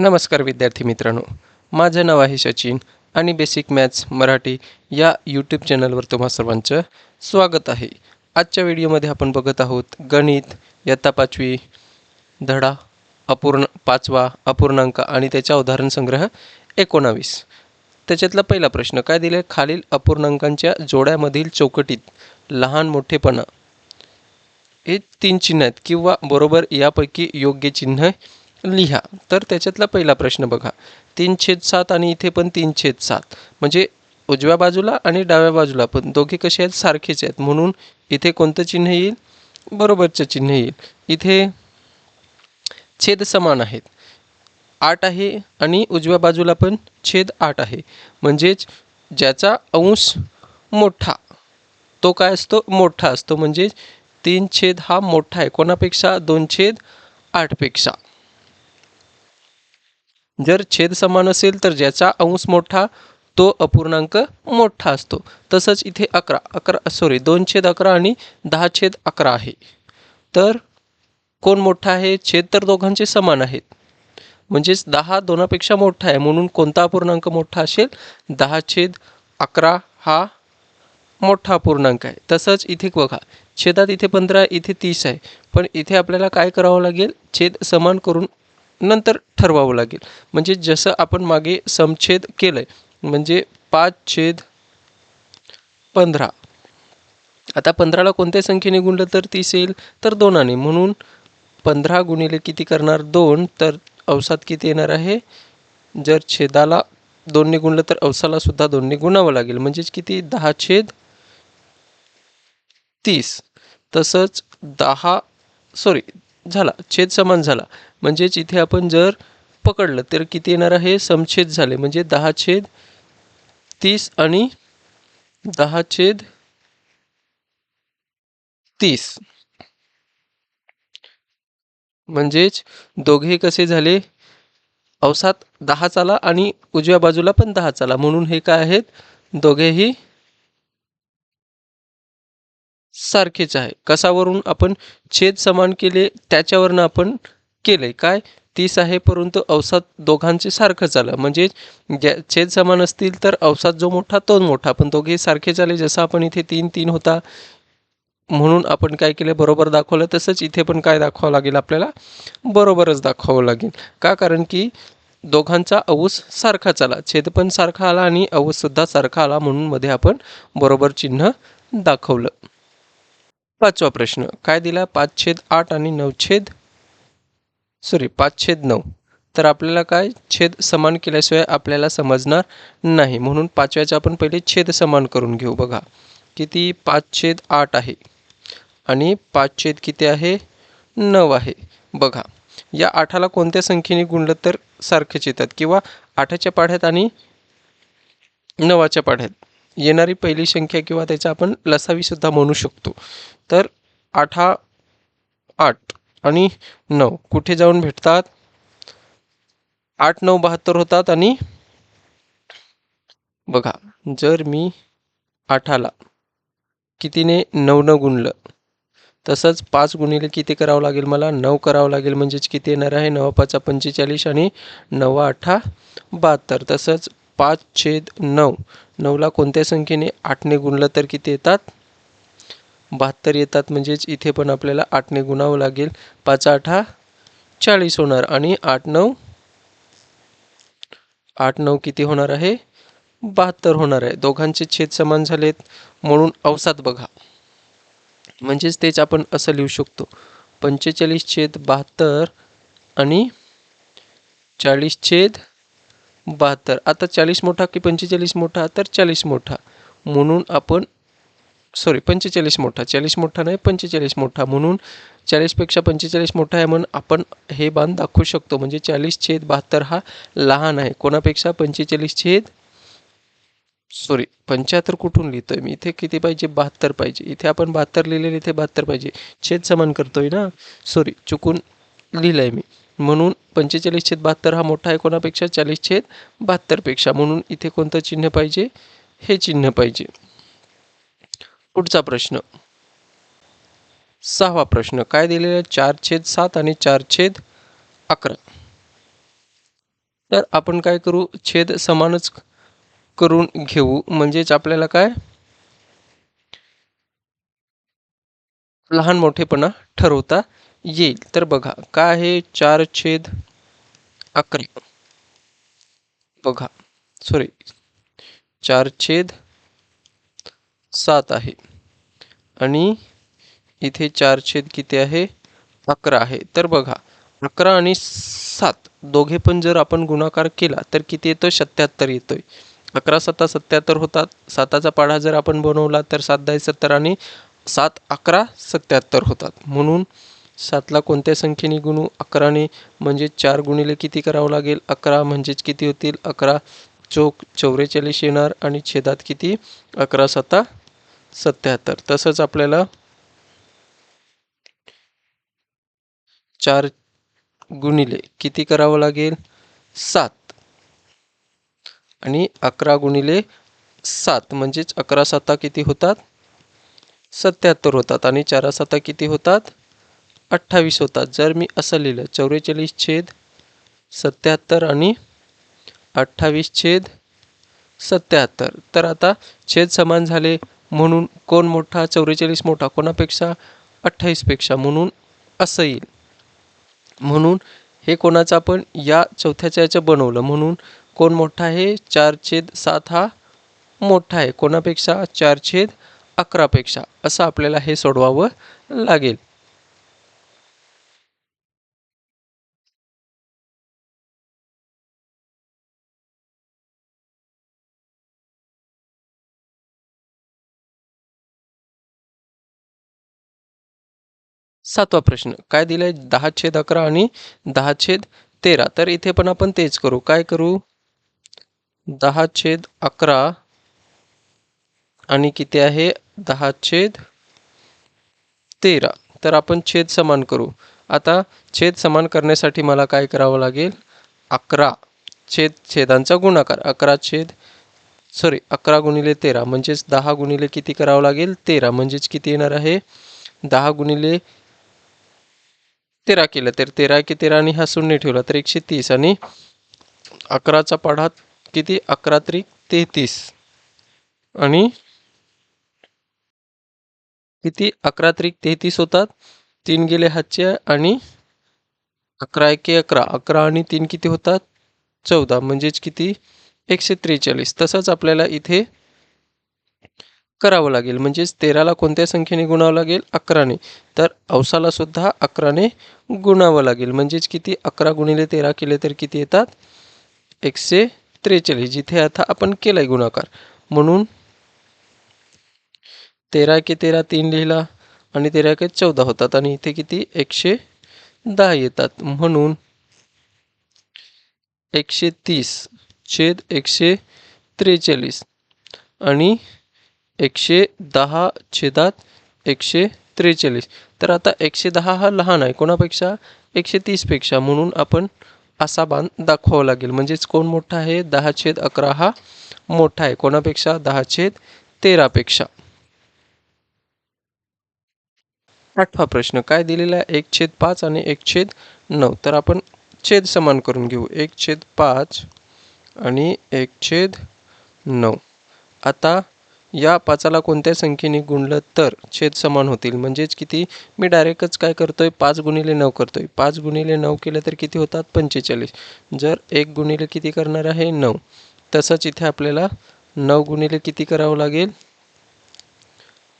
नमस्कार विद्यार्थी मित्रांनो. माझं नाव आहे सचिन आणि बेसिक मॅथ्स मराठी या यूट्यूब चॅनलवर तुम्हा सर्वांचं स्वागत आहे. आजच्या व्हिडिओमध्ये आपण बघत आहोत गणित इयत्ता पाचवी धडा अपूर्ण पाचवा अपूर्णांक आणि त्याचा उदाहरण संग्रह एकोणावीस. त्याच्यातला पहिला प्रश्न काय दिले खालील अपूर्णांकांच्या जोड्यामधील चौकटीत लहान मोठेपणा. हे तीन चिन्ह आहेत किंवा बरोबर यापैकी योग्य चिन्ह लिहा. तर त्याच्यातला पहिला प्रश्न बघा. तीन छेद सात आणि इथे पण तीन छेद सात. म्हणजे उजव्या बाजूला आणि डाव्या बाजूला पण दोघे कसे आहेत? सारखेच आहेत. म्हणून इथे कोणतं चिन्ह येईल? बरोबरचं चिन्ह येईल. इथे छेद समान आहेत. आठ आहे आणि उजव्या बाजूला पण छेद आठ आहे. म्हणजेच ज्याचा अंश मोठा तो काय असतो? मोठा असतो. म्हणजे तीन छेद हा मोठा आहे. कोणापेक्षा? दोन छेद आठपेक्षा. जर छेद समान असेल तर ज्याचा अंश मोठा तो अपूर्णांक मोठा असतो. तसंच इथे अकरा अकरा सॉरी दोन छेद अकरा आणि दहा छेद अकरा आहे. तर कोण मोठा आहे? छेद तर दोघांचे समान आहेत. म्हणजेच दहा दोनापेक्षा मोठा आहे म्हणून कोणता अपूर्णांक मोठा असेल? दहा छेद अकरा हा मोठा अपूर्णांक आहे. तसंच इथे बघा छेदात इथे पंधरा इथे तीस आहे. पण इथे आपल्याला काय करावं लागेल? छेद समान करून नंतर ठरवावं लागेल. म्हणजे जसं आपण मागे समछेद केलं आहे म्हणजे पाच छेद पंधरा. आता पंधराला कोणत्या संख्येने गुणलं तर तीस येईल? तर दोनाने. म्हणून पंधरा गुणिले किती करणार? दोन. तर अवसात किती येणार आहे? जर छेदाला दोनने गुणलं तर अवसाला सुद्धा दोनने गुणावं लागेल. म्हणजेच किती? दहा छेद तीस. तसंच दहा सॉरी झाला छेद समान झाला. म्हणजेच इथे आपण जर पकडलं तर किती येणार आहे? समछेद झाले. म्हणजे दहा छेद तीस आणि दहा छेद तीस. म्हणजेच दोघे कसे झाले? अवसात दहा चाला आणि उजव्या बाजूला पण दहा चाला. म्हणून हे काय आहेत? दोघेही सारखेच आहे. कसावरून आपण छेद समान केले त्याच्यावरनं आपण केले काय? तीस आहे परंतु अवसाद दोघांचे सारखंच आलं म्हणजे ज्या छेद समान असतील तर अवसाद जो मोठा तो मोठा. पण दोघे सारखेच आले जसं आपण इथे तीन तीन होता म्हणून आपण काय केलं? बरोबर दाखवलं. तसंच इथे पण काय दाखवावं लागेल आपल्याला? बरोबरच दाखवावं लागेल. का? कारण की दोघांचा अवस सारखाच आला छेद पण सारखा आला आणि अवूससुद्धा सारखा आला म्हणून मध्ये आपण बरोबर चिन्ह दाखवलं. पाचवा प्रश्न. काय दिला? पाच छेद आठ आणि नऊ छेद सॉरी पाच छेद नऊ. तर आपल्याला काय? छेद समान केल्याशिवाय आपल्याला समजणार नाही. म्हणून पाचव्याचा आपण पहिले छेद समान करून घेऊ बघा. किती? पाच छेद आठ आहे. आणि पाच छेद किती आहे? नऊ आहे. बघा. या आठाला कोणत्या संख्येने गुणलं तर सारखेच येतात? किंवा आठाच्या पाढ्यात आणि नवाच्या पाढ्यात? येणारी पहिली संख्या किंवा त्याचा आपण लसावीसुद्धा म्हणू शकतो. तर आठा आठ आणि नऊ. कुठे जाऊन भेटतात? आठ नऊ बहात्तर होतात आणि बघा जर मी आठाला कितीने नऊ न गुणलं तसंच पाच गुणिले किती करावं लागेल मला? नऊ करावं लागेल म्हणजेच किती येणार आहे? नवा पाचा पंचेचाळीस आणि नवा अठ्ठा बहात्तर. तसंच पाच छेद नऊ. नऊला कोणत्या संख्येने आठने गुणलं तर किती येतात? बहात्तर येतात म्हणजेच इथे पण आपल्याला आठने गुणावं लागेल. पाच आठ हा चाळीस होणार आणि आठ नऊ आठ नऊ किती होणार आहे? बहात्तर होणार आहे. दोघांचे छेद समान झालेत. म्हणून अवसात बघा. म्हणजेच तेच आपण असं लिहू शकतो. पंचेचाळीस छेद बहात्तर आणि चाळीस छेद बहात्तर. आता चाळीस मोठा की पंचेचाळीस मोठा? तर चाळीस मोठा. म्हणून आपण सॉरी पंचेचाळीस मोठा. चाळीस मोठा नाही पंचेचाळीस मोठा. म्हणून चाळीसपेक्षा पंचेचाळीस मोठा आहे म्हणून आपण हे बाण दाखवू शकतो. म्हणजे चाळीस छेद बहात्तर हा लहान आहे. कोणापेक्षा पंचेचाळीस छेद सॉरी पंच्याहत्तर कुठून लिहितोय मी? इथे किती पाहिजे? बहात्तर पाहिजे. इथे आपण बहात्तर लिहिलेलं इथे बहात्तर पाहिजे. छेद समान करतोय ना? सॉरी चुकून लिहिलं आहे मी. म्हणून पंचेचाळीस छेद बहात्तर हा मोठा आहे. कोणापेक्षा? चाळीस छेद बहात्तरपेक्षा म्हणून इथे कोणतं चिन्ह पाहिजे? हे चिन्ह पाहिजे. पुढचा प्रश्न. सहावा प्रश्न. काय दिलेला चार छेद सात आणि चार छेद अकरा. तर आपण काय करू? छेद समानच करून घेऊ. म्हणजेच आपल्याला काय? लहान मोठेपणा ठरवता येईल. तर बघा काय आहे? चार छेद अकरा. बघा सॉरी चार छेद सात आहे. आणि इथे चार छेद किती आहे? अकरा आहे. तर बघा अकरा आणि सात दोघे पण जर आपण गुणाकार केला तर किती येतो सत्याहत्तर येतोय. अकरा सत्ता सत्याहत्तर होतात. साताचा पाढा जर आपण बनवला तर सात दहा सत्तर आणि सात अकरा सत्याहत्तर होतात. म्हणून सातला कोणत्या संख्येने गुणू? अकराने म्हणजे चार गुणिले किती करावं लागेल? अकरा म्हणजेच किती होतील? अकरा चौक चौवेचाळीस येणार आणि छेदात किती? अकरा सत्ता सत्याहत्तर तसंच आपल्याला चार गुणिले किती करावं लागेल? सात. आणि अकरा गुणिले सात म्हणजेच अकरा सत्ता किती होतात? सत्याहत्तर होतात आणि चारा सत्ता किती होतात? अठ्ठावीस होतात जर मी असं लिहिलं चौवेचाळीस छेद सत्याहत्तर आणि अठ्ठावीस छेद सत्याहत्तर. तर आता छेद समान झाले म्हणून कोण मोठा? चौवेचाळीस मोठा. कोणापेक्षा? अठ्ठावीसपेक्षा म्हणून असं येईल. म्हणून हे कोणाचं आपण या चौथ्याच्या याचं बनवलं. म्हणून कोण मोठा आहे? चार छेद सात हा मोठा आहे. कोणापेक्षा? चार छेद अकरापेक्षा असं आपल्याला हे सोडवावं लागेल. सातवा प्रश्न. काय दिलाय? दहा छेद अकरा आणि दहा छेद तेरा. तर इथे पण आपण तेच करू. काय करू? दहा छेद अकरा आणि किती आहे? दहा छेद तेरा. तर आपण छेद समान करू. आता छेद समान करण्यासाठी मला काय करावं लागेल? अकरा छेद छेदांचा गुणाकार. अकरा छेद सॉरी अकरा गुणिले तेरा. म्हणजेच दहा गुणिले किती करावं लागेल? तेरा. म्हणजेच किती येणार आहे? दहा गुणिले तेरा केलं तर तेरा की तेराने हा शून्य ठेवला तर एकशे तीस. आणि अकराचा पाढा किती? अकरा त्रिक तेहतीस. आणि किती? अकरा त्रिक तेहतीस होतात. तीन गेले हातचे आणि अकरा एके अकरा. अकरा आणि तीन किती होतात? चौदा. म्हणजेच किती? एकशे त्रेचाळीस. तसंच आपल्याला इथे करावं लागेल. म्हणजेच तेराला कोणत्या संख्येने गुणावं लागेल? अकराने. तर अवसाला सुद्धा अकराने गुणावं लागेल. म्हणजेच किती? अकरा गुणिले तेरा केले तर किती येतात? एकशे त्रेचाळीस. जिथे आता आपण केलाय गुणाकार. म्हणून तेरा के तेरा तीन लिहिला आणि तेरा के चौदा होतात आणि इथे किती? एकशे दहा येतात. म्हणून एकशे तीस छेद एकशे त्रेचाळीस आणि एकशे दहा छेदात एकशे त्रेचाळीस. तर आता एकशे दहा हा लहान आहे. कोणापेक्षा? एकशे तीसपेक्षा म्हणून आपण असा बाण दाखवावा लागेल. म्हणजेच कोण मोठा आहे? दहा छेद अकरा हा मोठा आहे. कोणापेक्षा? दहा छेद तेरापेक्षा आठवा प्रश्न. काय दिलेला आहे? एक छेद पाच आणि एक छेद नऊ. तर आपण छेद समान करून घेऊ. एक छेद पाच आणि एक छेद नऊ. आता या पाचाला कोणत्या संख्येने गुणलं तर छेद समान होतील? म्हणजेच किती? मी डायरेक्टच काय करतो आहे पाच गुणिले नऊ करतो आहे पाच गुणिले नऊ केलं तर किती होतात? पंचेचाळीस. जर एक गुणिले किती करणार आहे? नऊ. तसंच इथे आपल्याला नऊ गुणिले किती करावं लागेल?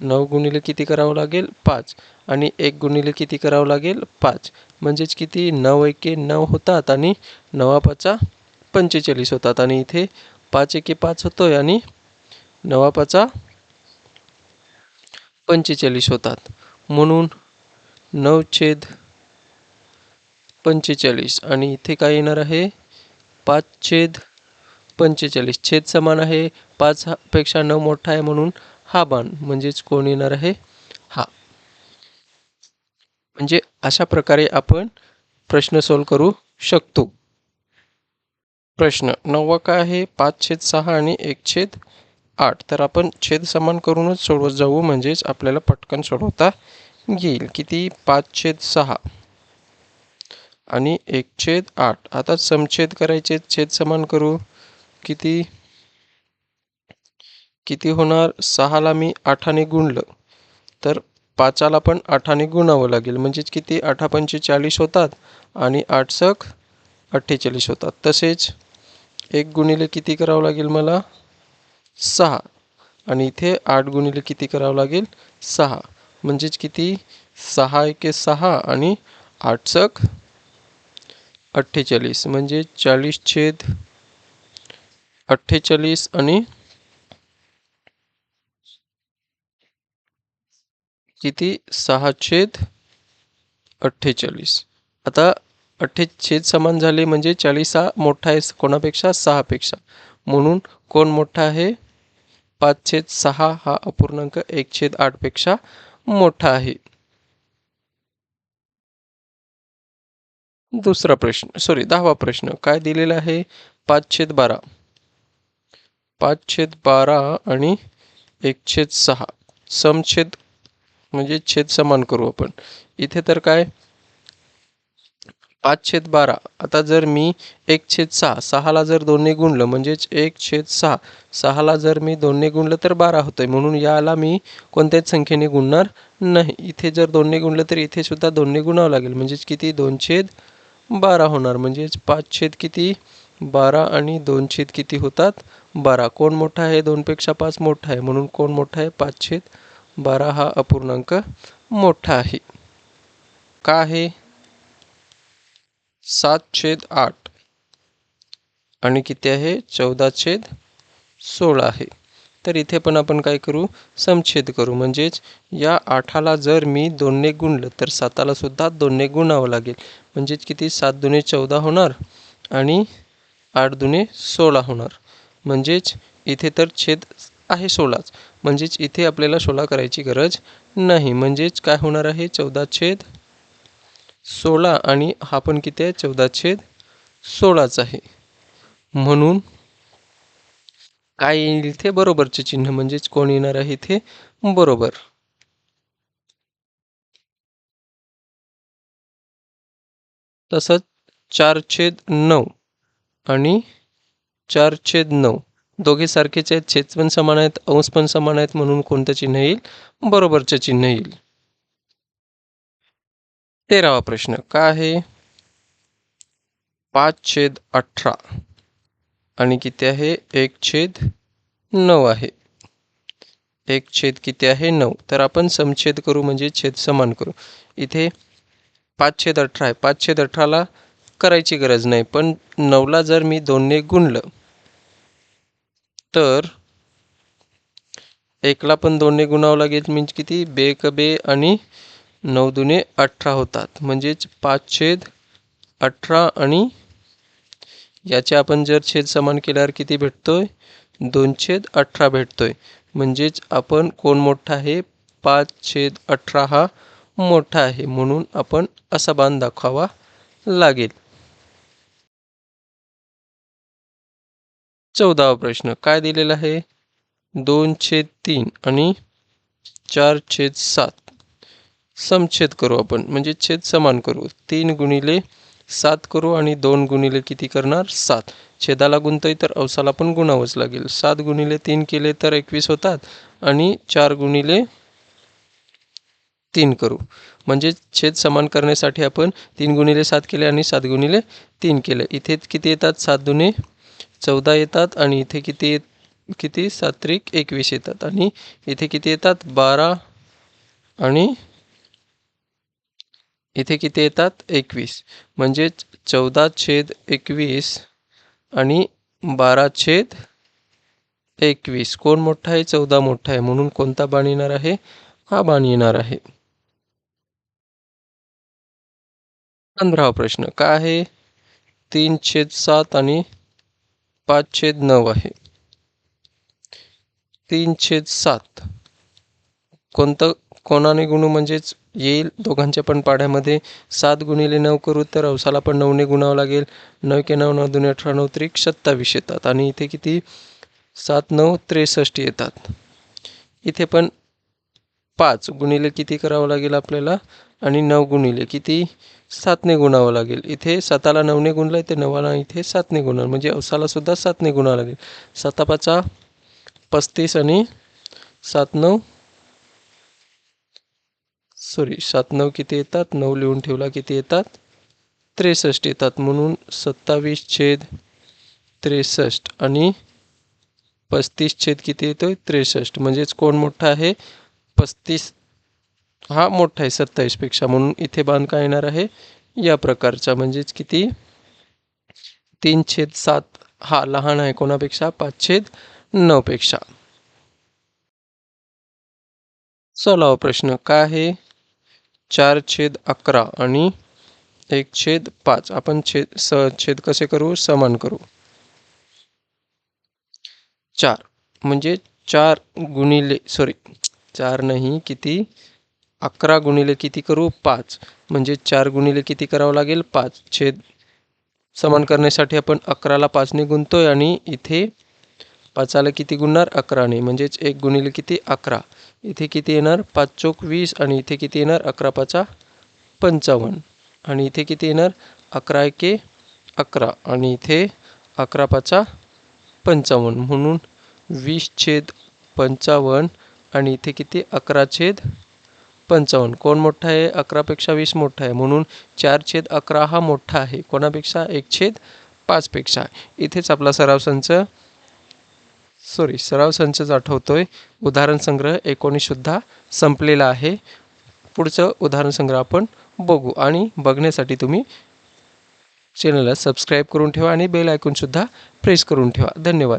नऊ गुणिले किती करावं लागेल? पाच. आणि एक गुणिले किती करावं लागेल? पाच. म्हणजेच किती? नऊ एके नऊ होतात आणि नवा पाचा पंचेचाळीस होतात. आणि इथे पाच एके पाच होतो आहे आणि नवाबाचा पंचेचाळीस होतात. म्हणून नऊ छेद पंचेचाळीस. आणि इथे काय येणार आहे? पाच छेद पंचेचाळीस. छेद समान आहे. पाच पेक्षा नऊ मोठा आहे म्हणून हा बाण. म्हणजेच कोण येणार आहे? हा. म्हणजे अशा प्रकारे आपण प्रश्न सॉल्व करू शकतो. प्रश्न नववा काय आहे? पाच छेद सहा आणि एक छेद आठ. तर आपण छेद समान करूनच सोडवत जाऊ म्हणजेच आपल्याला पटकन सोडवता येईल. किती? पाच छेद सहा. आणि एक छेद आठ. आता समछेद करायचे छेद समान करू. किती? किती होणार? सहाला मी आठाने गुणलं. तर पाचाला पण आठाने गुणावं लागेल. म्हणजेच किती? आठा चाळीस होतात आणि आठ सक अठ्ठेचाळीस होतात. तसेच एक गुणिले किती करावं लागेल मला? सहा. आणि इथे आठ गुणिले किती करावं लागेल? सहा. म्हणजेच किती? सहा एके सहा आणि आठ सक अठ्ठेचाळीस. म्हणजे चाळीस छेद अठ्ठेचाळीस आणि किती? सहा छेद अठ्ठेचाळीस. आता अठ्ठे छेद समान झाले म्हणजे चाळीस हा मोठा आहे कोणापेक्षा? सहापेक्षा. म्हणून कोण मोठा आहे? पाच छेद सहा हा अपूर्णांक एक छेद आठपेक्षा मोठा आहे. दुसरा प्रश्न सॉरी दहावा प्रश्न. काय दिलेला आहे? पाच छेद बारा. पाच छेद बारा आणि एक छेद सहा. समछेद म्हणजे छेद समान करू आपण. इथे तर काय? पाच छेद बारा. आता जर मी एक छेद सहा सहाला जर दोन्ही गुणलं म्हणजेच एक छेद सहा सहाला जर मी दोन्ही गुणलं तर बारा होतं आहे म्हणून याला मी कोणत्याच संख्येने गुणणार नाही. इथे जर दोन्ही गुणलं तर इथे सुद्धा दोन्ही गुणावं लागेल. म्हणजेच किती? दोन छेद बारा होणार. म्हणजेच पाच छेद किती? बारा आणि दोन छेद किती होतात? बारा. कोण मोठा आहे? दोनपेक्षा पाच मोठा आहे. म्हणून कोण मोठा आहे? पाच छेद बारा हा अपूर्णांक मोठा आहे. का आहे? सात छेद आठ. आणि किती आहे? चौदा छेद सोळा आहे. तर इथे पण आपण काय करू? समछेद करू. म्हणजेच या आठाला जर मी दोनने गुणलं तर साताला सुद्धा दोनने गुणावं लागेल. म्हणजेच किती? सात दुने चौदा होणार आणि आठ दुने सोळा होणार. म्हणजेच इथे तर छेद आहे सोळाच. म्हणजेच इथे आपल्याला सोळा करायची गरज नाही. म्हणजेच काय होणार आहे? चौदा छेद सोळा आणि हा पण किती आहे? चौदा छेद सोळाच आहे. म्हणून काय येईल इथे? बरोबरचे चिन्ह म्हणजेच कोण येणार आहे इथे? बरोबर. तसंच चार छेद नऊ आणि चार छेद नऊ. दोघे सारखेच आहेत. छेद पण समान आहेत अंश पण समान आहेत म्हणून कोणतं चिन्ह येईल? बरोबरचे चिन्ह येईल. तेरावा प्रश्न काय आहे? पाच छेद अठरा. आणि किती आहे? एक छेद नऊ आहे. एक छेद किती आहे? नऊ. तर आपण समछेद करू म्हणजे छेद समान करू. इथे पाच छेद अठरा आहे. पाच छेद अठराला करायची गरज नाही पण नऊला जर मी दोनने गुणलं तर एकला पण दोनने गुणावं लागेल. म्हणजे किती? बे क बे आणि नऊ दुने अठरा होतात. म्हणजेच पाच छेद अठरा आणि याचे आपण जर छेद समान केल्यावर किती भेटतो आहे दोन छेद अठरा भेटतो आहे म्हणजेच आपण कोण मोठा आहे? पाच छेद अठरा हा मोठा आहे. म्हणून आपण असा बाण दाखवावा लागेल. चौदावा प्रश्न. काय दिलेला आहे? दोन छेद तीन आणि चार छेद सात. समछेद करू आपण. म्हणजे छेद समान करू. तीन गुणिले सात करू आणि दोन गुणिले किती करणार? सात. छेदाला गुणतोय तर अवसाला पण गुणावंच लागेल. सात गुणिले तीन केले तर एकवीस होतात आणि चार गुणिले तीन करू. म्हणजे छेद समान करण्यासाठी आपण तीन गुणिले सात केले आणि सात गुणिले तीन केले. इथे किती येतात? सात दुने चौदा येतात आणि इथे किती किती? सात्रिक एकवीस येतात. आणि इथे किती येतात? बारा आणि इथे किती येतात? एकवीस. म्हणजेच चौदा छेद एकवीस आणि बारा छेद एकवीस. कोण मोठा आहे? चौदा मोठा आहे. म्हणून कोणता बाण येणार आहे? हा बाण येणार आहे. पंधरावा प्रश्न. काय आहे? तीन छेद सात आणि पाच छेद नऊ आहे. तीन छेद सात. कोणतं कोणाने गुणू म्हणजेच येईल? दोघांच्या पण पाढ्यामध्ये सात गुणिले नऊ करू तर अवसाला पण नऊने गुणावं लागेल. नऊ के नऊ नऊ दोन अठरा नऊ त्रिक सत्तावीस येतात. आणि इथे किती? सात नऊ त्रेसष्ट येतात. इथे पण पाच गुणिले किती करावं लागेल आपल्याला? आणि नऊ गुणिले किती? सातने गुणावं लागेल. इथे साताला नऊने गुणलं ते नवाला इथे सातने गुणाल म्हणजे अवसालासुद्धा सातने गुणावं लागेल. सतापाचा पस्तीस आणि सात नऊ सॉरी सात नऊ किती येतात? नऊ लिहून ठेवला किती येतात? त्रेसष्ट येतात म्हणून सत्तावीस छेद त्रेसष्ट आणि पस्तीस छेद किती येतोय? त्रेसष्ट. म्हणजेच कोण मोठा आहे? पस्तीस. हा मोठा आहे सत्तावीसपेक्षा म्हणून इथे बांध काय येणार आहे? या प्रकारचा. म्हणजेच किती? तीन छेद सात. हा लहान आहे कोणापेक्षा? पाच छेद नऊपेक्षा. सोळावा प्रश्न. काय आहे? चार छेद अकरा आणि एक छेद पाच. आपण छेद स छेद कसे करू? समान करू. चार. म्हणजे चार गुणिले सॉरी चार नाही किती? अकरा गुणिले किती करू? पाच. म्हणजे चार गुणिले किती करावं लागेल? पाच. छेद समान करण्यासाठी आपण अकराला पाचने गुणतोय आणि इथे पाचाला किती गुणणार? अकराने. म्हणजेच एक गुणिले किती? अकरा. इथे किती येणार? पाच चोक वीस आणि इथे किती येणार? अकरा पाचा पंचावन्न. आणि इथे किती येणार? अकरा एके अकरा. आणि इथे अकरा पाचा पंचावन्न. म्हणून वीस छेद पंचावन्न आणि इथे किती? अकरा छेद पंचावन्न. कोण मोठा आहे? अकरापेक्षा वीस मोठा आहे. म्हणून चार छेद अकरा हा मोठा आहे. कोणापेक्षा? एक छेद पाचपेक्षा इथेच आपला सराव संच सॉरी सराव संचच आठवतोय. उदाहरण संग्रह एकोणीससुद्धा संपलेला आहे. पुढचं उदाहरण संग्रह आपण बघू आणि बघण्यासाठी तुम्ही चॅनलला सबस्क्राईब करून ठेवा आणि बेल आयकॉनसुद्धा प्रेस करून ठेवा. धन्यवाद.